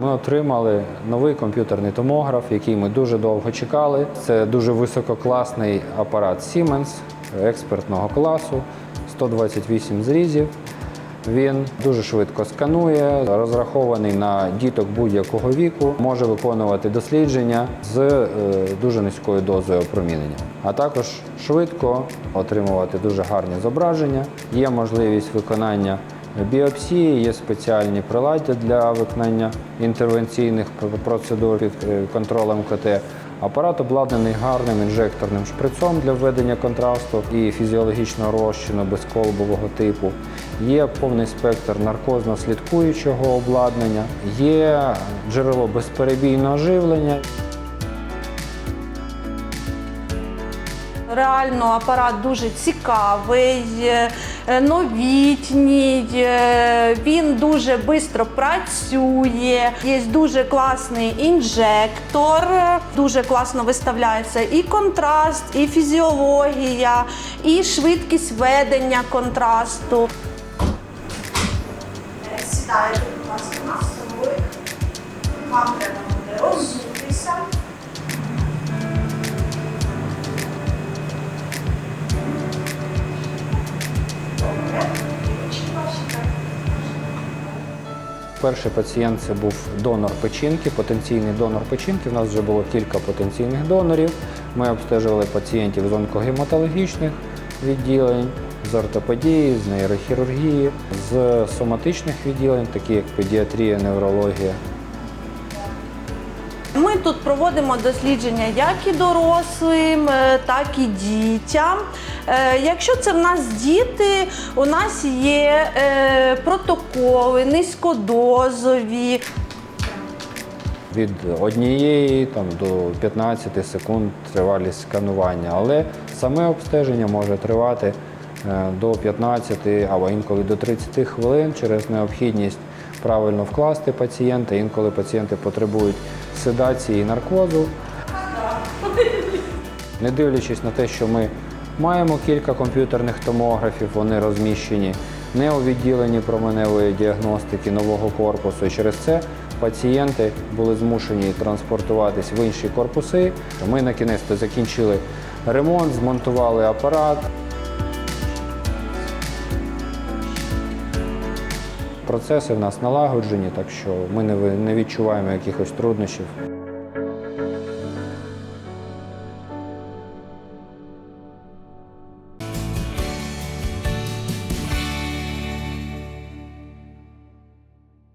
Ми отримали новий комп'ютерний томограф, який ми дуже довго чекали. Це дуже висококласний апарат Siemens експертного класу, 128 зрізів. Він дуже швидко сканує, розрахований на діток будь-якого віку, може виконувати дослідження з е, дуже низькою дозою опромінення, а також швидко отримувати дуже гарні зображення. Є можливість виконання біопсії, є спеціальні приладдя для виконання інтервенційних процедур під е, контролем КТ. Апарат обладнаний гарним інжекторним шприцом для введення контрасту і фізіологічного розчину безколбового типу. Є повний спектр наркозно-слідкуючого обладнання, є джерело безперебійного живлення. Реально апарат дуже цікавий, е, новітній, е, він дуже швидко працює, є дуже класний інжектор, дуже класно виставляється і контраст, і фізіологія, і швидкість ведення контрасту. Сідайте, будь ласка, на столик. Перший пацієнт це був донор печінки, потенційний донор печінки. У нас вже було кілька потенційних донорів. Ми обстежували пацієнтів з онкогематологічних відділень, з ортопедії, з нейрохірургії, з соматичних відділень, такі як педіатрія, неврологія. Ми тут проводимо дослідження як і дорослим, е, так і дітям. Е, Якщо це в нас діти, у нас є е, протоколи низькодозові. Від однієї там, до 15 секунд тривалість сканування, але саме обстеження може тривати до 15 або інколи до 30 хвилин через необхідність правильно вкласти пацієнта. Інколи пацієнти потребують седації і наркозу. Не дивлячись на те, що ми маємо кілька комп'ютерних томографів, вони розміщені не у відділенні променевої діагностики нового корпусу. І через це пацієнти були змушені транспортуватись в інші корпуси. Ми на кінець закінчили ремонт, змонтували апарат. Процеси в нас налагоджені, так що ми не відчуваємо якихось труднощів.